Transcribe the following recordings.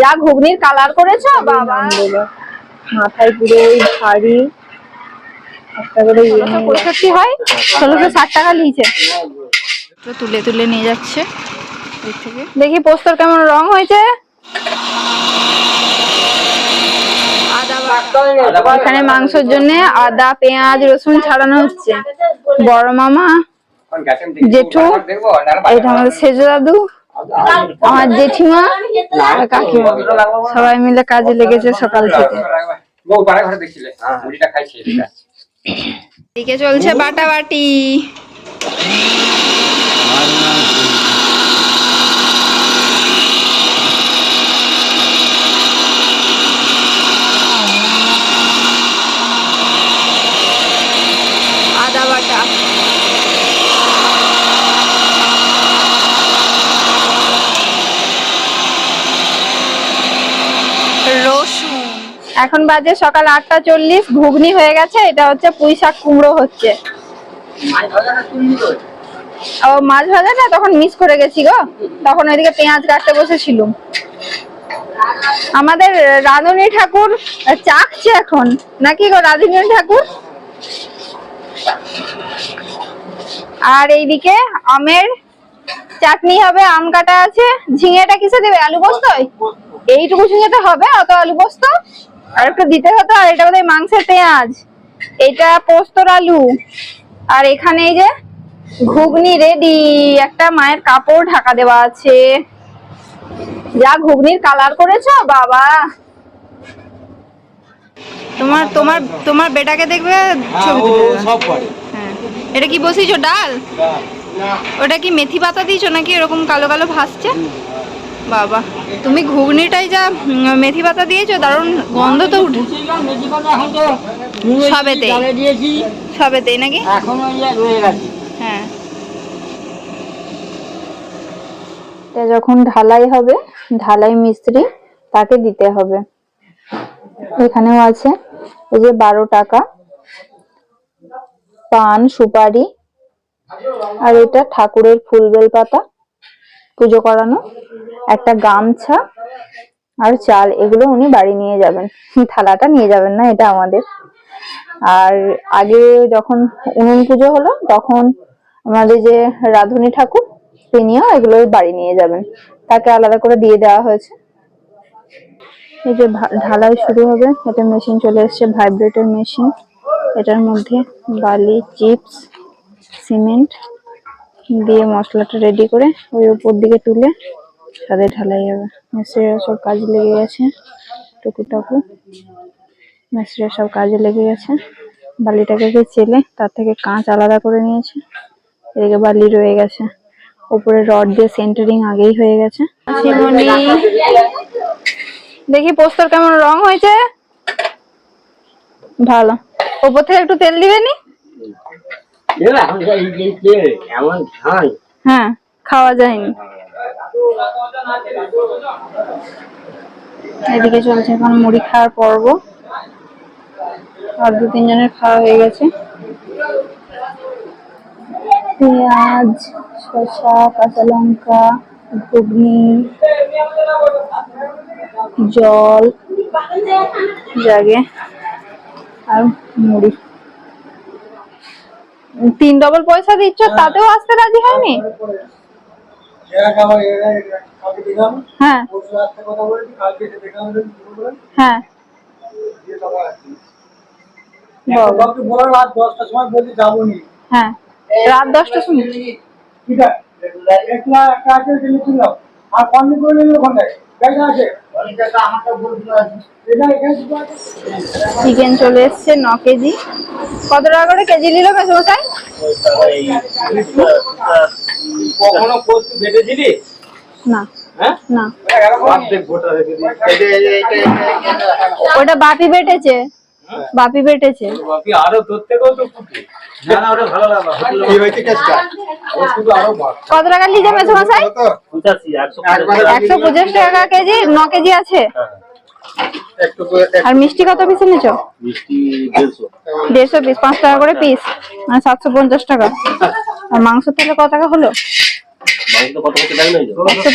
যা ঘুগনির কালার করেছ বাবা। মাথায় পুরো ওই ভারী একটা করে ইয়ে পঁয়ষট্টি হয় ষোলোশো ষাট টাকা নিয়েছে। তুলে তুলে নিয়ে যাচ্ছে দেখি পোস্তর কেমন রং হয়েছে। এখানে মাংসের জন্য আদা পেঁয়াজ রসুন ছাড়ানো হচ্ছে। বড় মামা জেঠু এটা আমাদের সেজো দাদু। আমার জেঠিমা আর কাকিমা সবাই মিলে কাজে লেগেছে সকাল থেকে। এটা এদিকে। চলছে বাটা বাটি আদা বাটা রসুন এখন বাজে সকাল আটটা চল্লিশ, ঘুগনি হয়ে গেছে, এটা হচ্ছে পুঁই শাক কুমড়ো হচ্ছে। ও, মাছ ভাজা না তখন মিস করে গেছি গো। তখন ওইদিকে পেঁয়াজ কাটতে বসেছিলুম। আমাদের রাধুনী ঠাকুর চাকছে এখন। নাকি গো রাধুনী ঠাকুর? আর এইদিকে আমের চাটনি হবে, আম কাটা আছে। ঝিঙেটা কিসে দেবে, আলু পোস্তয় এইটুকু ঝিঙেতে হবে, অত আলু পোস্ত? আর একটু দিতে হতো আর এটা বোধহয় মাংসের পেঁয়াজ। এটা পোস্তর আলু। আর এখানে এই যে ঘুগনি রেডি একটা মায়ের কাপড় ঢাকা দেওয়া আছে। যা ঘুগনির কালার করেছ বাবা। তোমার তোমার তোমার বেটাকে দেখবে ছবি সব করে। হ্যাঁ। এটা কি বসিয়েছো ডাল? ওটা কি মেথি পাতা দিয়েছ নাকি এরকম কালো কালো ভাসছে? বাবা। তুমি ঘুগনিটাই যা মেথি পাতা দিয়েছ দারুণ গন্ধ তো উঠে। সবেতেই। দিয়েছি সবেতেই নাকি? এখন ওই যে রয়ে গেছে। হ্যাঁ। এটা যখন ঢালাই হবে ঢালাই মিস্ত্রি তাকে দিতে হবে। এখানেও আছে এই যে বারো টাকা। পান সুপারি আর এটা ঠাকুরের ফুল বেল পাতা। পুজো করানো, একটা গামছা আর চাল, এগুলো উনি বাড়ি নিয়ে যাবেন। থালাটা নিয়ে যাবেন না, এটা আমাদের। আর আগে যখন উনুন পুজো হলো, তখন আমাদের যে রাধুনী ঠাকুর, তিনিও এগুলো বাড়ি নিয়ে যাবেন। তাকে আলাদা করে দিয়ে দেওয়া হয়েছে। এই যে ঢালাই শুরু হবে, এটা মেশিন চলে এসেছে, ভাইব্রেটর মেশিন। এটার মধ্যে বালি, চিপস, সিমেন্ট দিয়ে মশলাটা রেডি করে ওই উপর দিকে তুলে সাথে ঢালাই হবে। মিস্ত্রিরা সব কাজে লেগে গেছে টুকু টাকু মিস্ত্রিরা সব কাজে লেগে গেছে। বালিটাকে চেলে, তার থেকে কাঁচ আলাদা করে নিয়েছে। এদিকে বালি রয়ে গেছে। উপরে রড দিয়ে সেন্টারিং আগেই হয়ে গেছে। দেখি পোস্তর কেমন রং হয়েছে? ভালো। ওপর থেকে একটু তেল দিবে হ্যাঁ খাওয়া যায়নি। এদিকে চলছে এখন মুড়ি খাওয়ার পর্ব। আর দু, তিনজনের খাওয়া হয়ে গেছে। পেঁয়াজ, শসা, কাঁচা লঙ্কা, ঘুগনি, জল, জাগে, আর মুড়ি। তিন ডবল পয়সা দিচ্ছ তাতেও আসতে রাজি হয়নি? হ্যাঁ। হ্যাঁ। হ্যাঁ। রাত দশটার সময়। আর কন্যা করে নিল ওখানে চিকেন চলে এসছে ন কেজি কত টাকা করে কেজি নিল মেসমশাই কখনো পোস্ত না হ্যাঁ না অর্ধেক গোটা রেখে দিই ওটা বাপি বেটেছে বাপি বেটেছে বাকি আরও তোর থেকেও তো ফুটি না না ওটা ভালো লাগল কি হয়েছে কেসটা ও শুধু আরও কত টাকা মেসমশাই পঁচাশি একশো একশো পঁচাশ। টাকা কেজি ন কেজি আছে। আর মিষ্টি কত পিস এনেছো? মিষ্টি দেড়শো। দেড়শো পিস পাঁচ টাকা করে পিস। মানে সাতশো পঞ্চাশ টাকা। আর মাংস তাহলে কত টাকা হলো?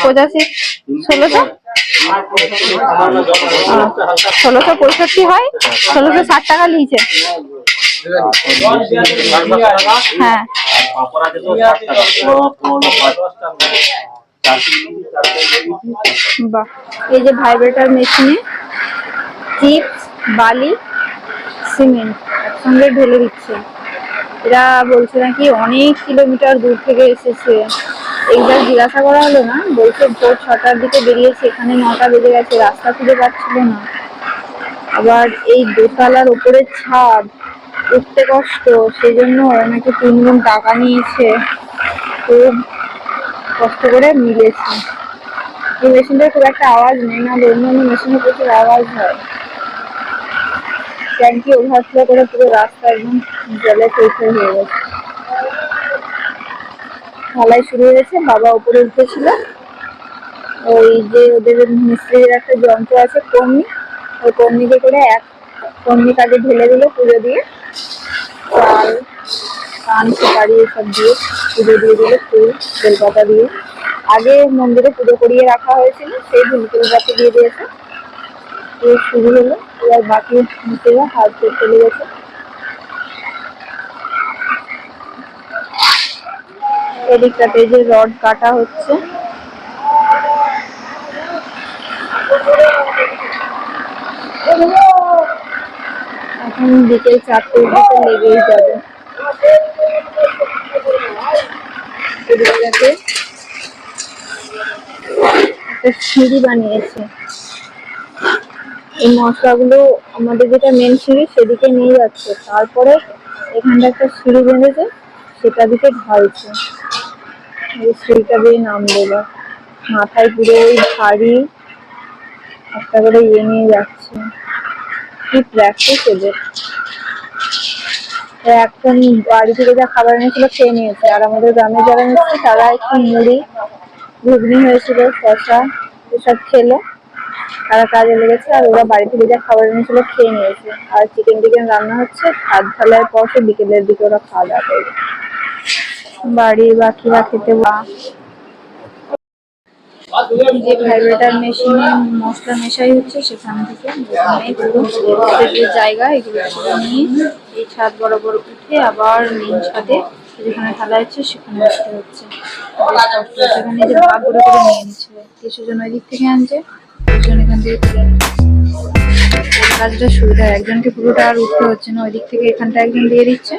পঁচাশি, ষোলোশো? ষোলোশো পঁয়ষট্টি হয়, ষোলোশো ষাট টাকা নিয়েছে হ্যাঁ। বাহ, এই যে ভাইব্রেটার মেশিনে চিপস বালি সিমেন্ট একসঙ্গে ঢেলে দিচ্ছে। এরা বলছে নাকি অনেক কিলোমিটার দূর থেকে এসেছে। এইবার জিজ্ঞাসা করা হলো না বলছে ভোর ছটার দিকে বেরিয়েছে, এখানে নটা বেজে গেছে, রাস্তা খুঁজে পাচ্ছিল না। আবার এই দোতলার ওপরে ছাদ, উঠতে কষ্ট সেই জন্য ওরা নাকি তিন গুণ টাকা নিয়েছে। খুব কষ্ট করে মিলেছে। এই মেশিনটার খুব একটা আওয়াজ নেই না অন্যান্য মেশিনে প্রচুর আওয়াজ হয়। ট্যাঙ্কি ওভারফ্লো করে পুরো রাস্তা একদম জলে চৈছে হয়ে গেছে। ঢালাই শুরু হয়ে গেছে, বাবা উপরে উঠেছিল। ওই যে ওদের মিস্ত্রির একটা যন্ত্র আছে কর্মী, ওই কর্মীকে করে এক কর্মী কাজে ঢেলে দিল পুজো দিয়ে। চাল পান সুপারি এসব দিয়ে পুজো দিয়ে দিল, ফুল, বেলপাতা দিয়ে। আগে মন্দিরে পুজো করিয়ে রাখা হয়েছিল, সেই ফুল পাতা দিয়ে দিয়েছে। শুরু হলো, এবার বাকি নিচেরা হাত চলে এদিকটাতে যে রড কাটা হচ্ছে। এখন বিকেল চারটের দিকে লেগেই যাবে। একটা সিঁড়ি বানিয়েছে। এই মশলাগুলো আমাদের যেটা মেন সিঁড়ি সেদিকে নিয়ে যাচ্ছে। তারপরে এখানটা একটা সিঁড়ি বেঁধেছে, সেটা দিকে ঢালছে। সিঁড়িটা দিয়ে নামবে এবার মাথায় পুরো ওই ভারী একটা করে ইয়ে নিয়ে যাচ্ছে। কি প্র্যাকটিস এদের? এখন বাড়ি থেকে যা খাবার এনেছিল খেয়ে নিয়েছে। আর আমাদের গ্রামে যারা এসেছে, তারা একটু মুড়ি, ঘুগনি হয়েছিল শশা এসব খেলো। তারা কাজে লেগেছে আর ওরা বাড়ি থেকে যা খাবার এনেছিল খেয়ে নিয়েছে। আর চিকেন টিকেন রান্না হচ্ছে, ভাত ঢালার পর সে বিকেলের দিকে ওরা খাওয়া দাওয়া করবে। বাড়ির বাকিরা খেতে বা যে ভাইব্রেটার মেশিনে মশলা মেশাই হচ্ছে সেখান থেকে জায়গা, এগুলো নিয়ে এই ছাদ বরাবর উঠে আবার মেন ছাদে যেখানে ঢালা হচ্ছে সেখানে আসতে হচ্ছে। এখানে যে ভাগ করে নিয়ে নিচ্ছে কিছু জন ওই দিক থেকে আনছে কিছুজন এখান থেকে তুলে কাজটা সুবিধা, একজনকে পুরোটা আর উঠতে হচ্ছে না ওই দিক থেকে এখানটা একজন দিয়ে দিচ্ছে।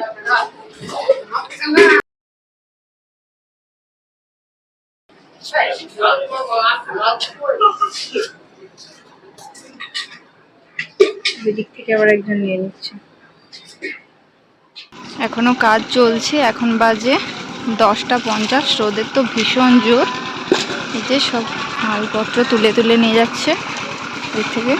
নিয়ে এখনও কাজ চলছে, এখন বাজে দশটা পঞ্চাশ, রোদের তো ভীষণ জোর। যে সব মালপত্র তুলে তুলে নিয়ে যাচ্ছে এর থেকে।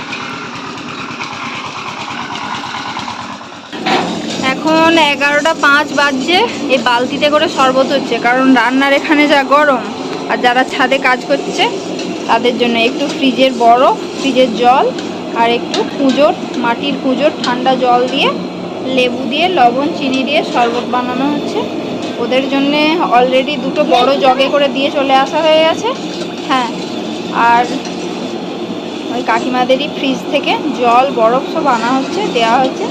এখন এগারোটা পাঁচ বাজছে, এই বালতিতে করে শরবত হচ্ছে, কারণ রান্নার এখানে যা গরম। আর যারা ছাদে কাজ করছে, তাদের জন্য একটু ফ্রিজের বরফ ফ্রিজের জল আর একটু পুজোর, মাটির পুজোর ঠান্ডা জল দিয়ে, লেবু দিয়ে, লবণ, চিনি দিয়ে শরবত বানানো হচ্ছে। ওদের জন্যে অলরেডি দুটো বড় জগে করে দিয়ে চলে আসা হয়ে গেছে। হ্যাঁ আর ওই কাকিমাদেরই ফ্রিজ থেকে জল, বরফ সব আনা হচ্ছে দেওয়া হচ্ছে।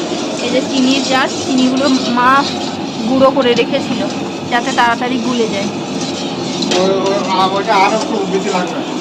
এই যে চিনির জার, চিনিগুলো মা গুঁড়ো করে রেখেছিল, যাতে তাড়াতাড়ি গুলে যায়। ওইটা আরও একটু বেশি লাগবে